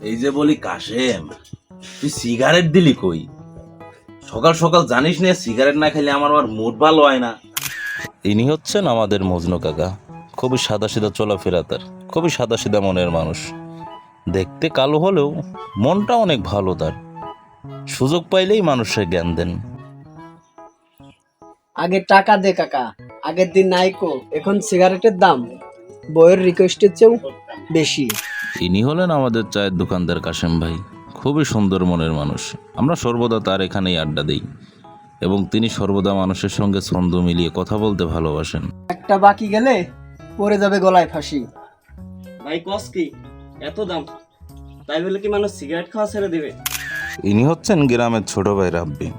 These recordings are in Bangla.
এই যে বলি কাশেম তুই সিগারেট দিলি কই? সকাল সকাল জানিস না সিগারেট না খেলে আমার আর মুড ভালো হয় না। ইনি হচ্ছেন আমাদের মজনু কাকা খুবই সাদাসিধা চলাফেরা তার খুবই সাদাসিধা মনের মানুষ। দেখতে কালো হলেও মনটা অনেক ভালো তার। সুযোগ পাইলেই মানুষের জ্ঞান দেন। আগে টাকা দে কাকা আগের দিন নাইকো এখন সিগারেটের দাম। বইয়ের রিকোয়েস্টের চেয়েও বেশি। ইনি হলেন আমাদের চায়ের দোকানদার কাশেম ভাই। খুবই সুন্দর মনের মানুষ। আমরা সর্বদা তার এখানেই আড্ডা দিই এবং তিনি সর্বদা মানুষের সঙ্গে ছন্দ মিলিয়ে কথা বলতে ভালোবাসেন। একটা বাকি গেলে পড়ে যাবে গলায় ফাঁসি। ভাই কস কি? এত দাম। তাই বলে কি মানুষ সিগারেট খাওয়া ছেড়ে দিবে? ইনি হচ্ছেন গ্রামের ছোট ভাই রাব্বি।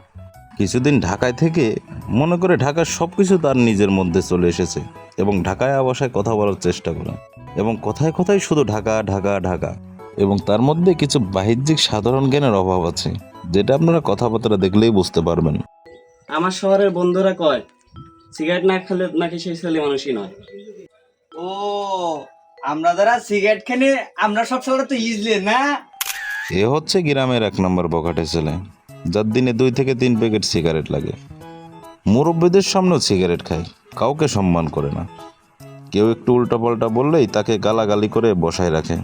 কিছুদিন ঢাকায় থেকে মনে করে ঢাকার সব কিছু তার নিজের মধ্যে চলে এসেছে এবং ঢাকায় আবাসায় কথা বলার চেষ্টা করে এবং কথায় কথায় শুধু ঢাকা ঢাকা ঢাকা। এবং তার মধ্যে কিছু বাহ্যিক সাধারণ জ্ঞানের অভাব আছে যেটা আপনারা কথাবার্তা দেখলেই বুঝতে পারবেন। আমার শহরের বন্ধুরা কয় সিগারেট না খেলে নাকি সেই ছেলে মানুষই নয়? ও আমরা যারা সিগারেট খেলে আমরা সব সময় তো ইজলে না? এ হচ্ছে গ্রামের এক নম্বর বকাটে ছেলে যার দিনে দুই থেকে তিন প্যাকেট সিগারেট লাগে। মুরব্বীদের সামনেও সিগারেট খায় কাউকে সম্মান করে না। কেউ একটু উল্টাপাল্টা বললেই তাকে গালাগালি করে বসায় রাখে।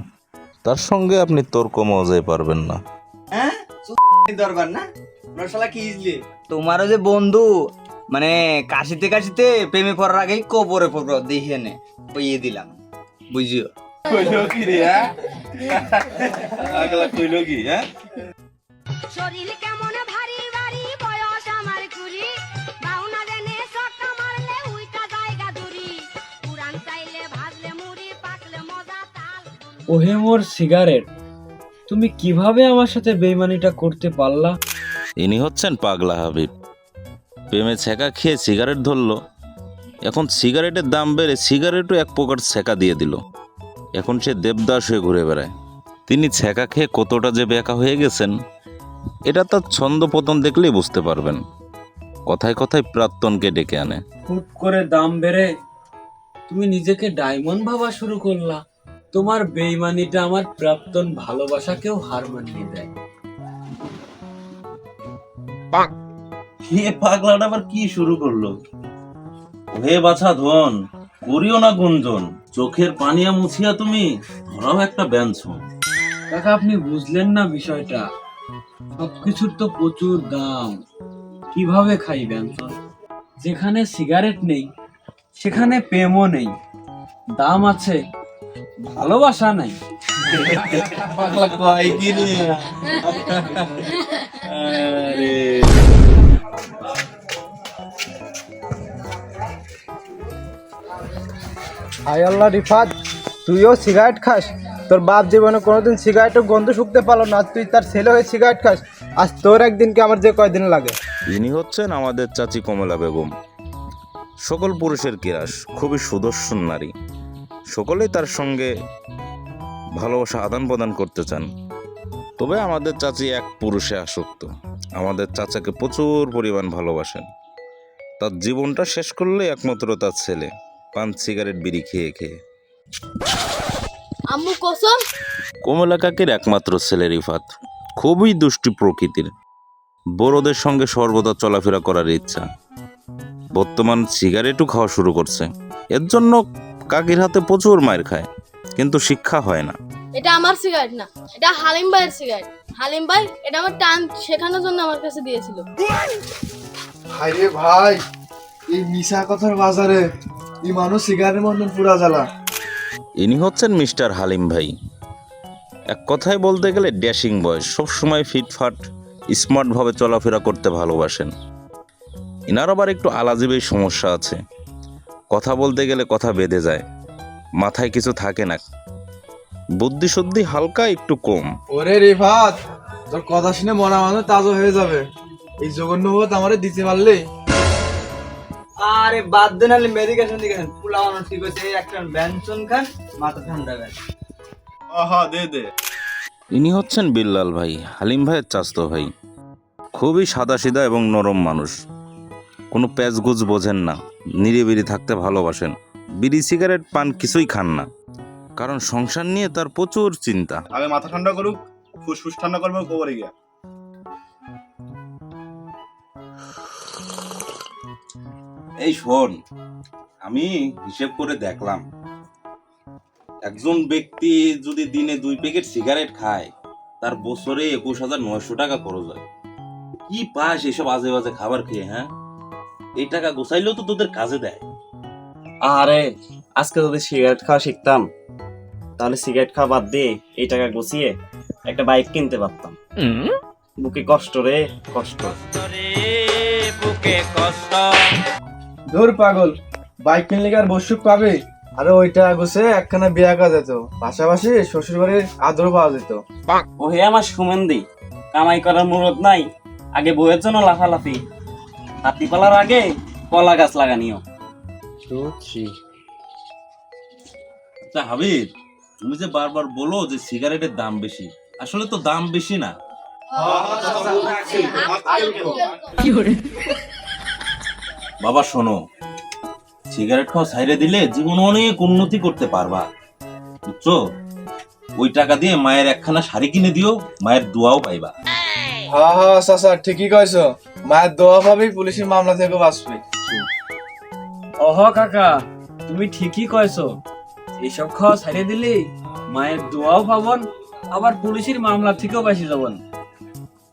তার সঙ্গে আপনি তর্ক মজাই পারবেন না। হ্যাঁ? দরবার না? কি ইজলে? তোমারও যে বন্ধু মানে কাশিতে কাশিতে প্রেমে পড়ার আগেই কবরে পড়ব দেখে নে বইয়ে দিলাম বুঝিও। শরীর কেমন ওহে মোর সিগারেট। তুমি কীভাবে আমার সাথে বেইমানিটা করতে পারলা? ইনি হচ্ছেন পাগলা হাবিব। প্রেমে ছেঁকা খেয়ে সিগারেট ধরলো। এখন সিগারেটের দাম বেড়ে সিগারেটও এক প্রকার ছেঁকা দিয়ে দিল। এখন সে দেবদাস হয়ে ঘুরে বেড়ায়। তিনি ছেঁকা খেয়ে কতটা যে বেকা হয়ে গেছেন এটা তার ছন্দ পতন দেখলেই বুঝতে পারবেন। কথায় কথায় প্রাক্তনকে ডেকে আনে। হুট করে দাম বেড়ে তুমি নিজেকে ডায়মন্ড ভাবা শুরু করলা। তোমার বেইমানিটা আমার প্রাক্তন ভালোবাসাকেও হার মানিয়ে দেয়। হে পাগলাটা আবার কি শুরু করল? হে বাছা ধন করিও না গুঞ্জন চোখের পানিয়া মুছিয়া তুমি ধরাও একটা ব্যঞ্জন। কাকা আপনি বুঝলেন না বিষয়টা। সবকিছুর তো প্রচুর দাম। কীভাবে খাই ব্যঞ্জন? যেখানে সিগারেট নেই সেখানে প্রেমও নেই। দাম আছে ভালোবাসা নাই। পাগলা কয় কি রে? আরে। হাই আল্লাহ রিফাত তুইও সিগারেট খাস? তোর বাপ জীবনে কোনোদিন সিগারেটের গন্ধ শুকতে পারল না তুই তার ছেলে হয়ে সিগারেট খাস? আজ তোর একদিনকে আমার যে কয়দিন লাগে? ইনি হচ্ছেন আমাদের চাচি কমলা বেগম। সকল পুরুষের কিরাস খুবই সুদর্শন নারী। সকলেই তার সঙ্গে ভালোবাসা আদান প্রদান করতে চান। তবে আমাদের চাচি এক পুরুষে আসক্ত। আমাদের চাচাকে প্রচুর পরিমাণ ভালোবাসেন। তার জীবনটা শেষ করলে একমাত্র তার ছেলে। পান সিগারেট বিড়ি খেয়ে খেয়ে। আম্মু কসম? কমলা কাকের একমাত্র ছেলে রিফাত। খুবই দুষ্টি প্রকৃতির। বড়দের সঙ্গে সর্বদা চলাফেরা করার ইচ্ছা। বর্তমান সিগারেটও খাওয়া শুরু করছে। এর জন্য কাকির হাতে প্রচুর মায়ের খায় কিন্তু শিক্ষা হয় না। এটা আমার সিগারেট না এটা হালিম ভাইয়ের সিগারেট হালিম ভাই এটা আমার টান শেখানোর জন্য আমার কাছে দিয়েছিল। হাইরে ভাই এই মিশা কথার বাজারে এই মানুষ সিগারেটের মতন পুরা জ্বালা। ইনি হচ্ছেন মিস্টার হালিম ভাই। এক কথায় বলতে গেলে ড্যাশিং বয়স সবসময় ফিটফাট স্মার্টভাবে চলাফেরা করতে ভালোবাসেন। ইনার আবার একটু আলাজিবেই সমস্যা আছে। কথা বলতে গেলে কথা বেঁধে যায়। মাথায় কিছু থাকে না। বুদ্ধি শুদ্ধি হালকা একটু কম। ওরে রিফাত তোর কথা শুনে মরা মানুষ তাজা হয়ে যাবে। এই জঘন্য বোধ আমারে দিতে পারলে? আরে বাদ দেন আলে মেডিকেশন দিকে পুলা মানুষ ঠিক আছে এই একটা ব্যঞ্জন খান মাথা ঠান্ডা গায় আহা দে দে। ইনি হচ্ছেন বিল্লাল ভাই হালিম ভাইয়ের চাস্তো ভাই। খুবই সাদাসিধা এবং নরম মানুষ। কোনো প্যাচগুজ বোঝেন না। নিরিবিরি থাকতে ভালোবাসেন। বিড়ি সিগারেট পান কিছুই খান না। কারণ সংসার নিয়ে তার প্রচুর চিন্তা। আগে মাথা ঠান্ডা করুক ফুসফুস ঠান্ডা করবে কবরে গিয়া। এই শোন আমি হিসেব করে দেখলাম একজন ব্যক্তি যদি দিনে দুই প্যাকেট সিগারেট খায় তার বছরে একুশ হাজার নয়শো টাকা খরচ হয়। কি পাস এসব আজে বাজে খাবার খেয়ে হ্যাঁ? এই টাকা গোছাইলেও তো তোদের কাজে দেয়। আরে আজকে যদি সিগারেট খাওয়া শিখতাম তাহলে সিগারেট খাওয়া বাদ দিয়ে এই টাকা গুছিয়ে একটা বাইক কিনতে পারতাম। বুকে কষ্ট রে কষ্ট। ধুর পাগল বাইক কিনলে কি আর বসুক পাবে? আরে ওইটা গুছে একখানা বিয়া করা যেত পাশাপাশি শ্বশুর বাড়ির আদর পাওয়া যেত। ও হে আমার সুমেন্দি কামাই করার মুরত নাই আগে বইয়ের জন্য লাফালাফি। হাতি পালার আগে কলা গাছ লাগানিও। তা হাবিব তুমি যে বারবার বলো যে সিগারেটের দাম বেশি আসলে তো দাম বেশি না। বাবা শোনো। সিগারেট খাওয়া সাইরে দিলে জীবন অনেক উন্নতি করতে পারবা। বুঝছ? ওই টাকা দিয়ে মায়ের একখানা শাড়ি কিনে দিও মায়ের দোয়াও পাইবা। হ্যাঁ হ্যাঁ চাচা ঠিকই কইছো। মায়ের দোয়া পাবি পুলিশের মামলা থেকে বাঁচবি। অহ কাকা তুমি ঠিকই কয়েছো। এইসব খাওয়া ছাড়িয়ে দিলে মায়ের দোয়াও পাবন আবার পুলিশের মামলা থেকেও বাঁচি যাবন।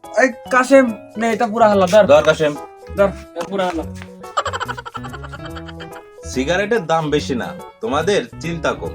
এই কাশেম নে এটা পুরা হাল্লা ধর। দর কাশেম। ধর পুরা হাল্লা। সিগারেটের দাম বেশি না তোমাদের চিন্তা কম।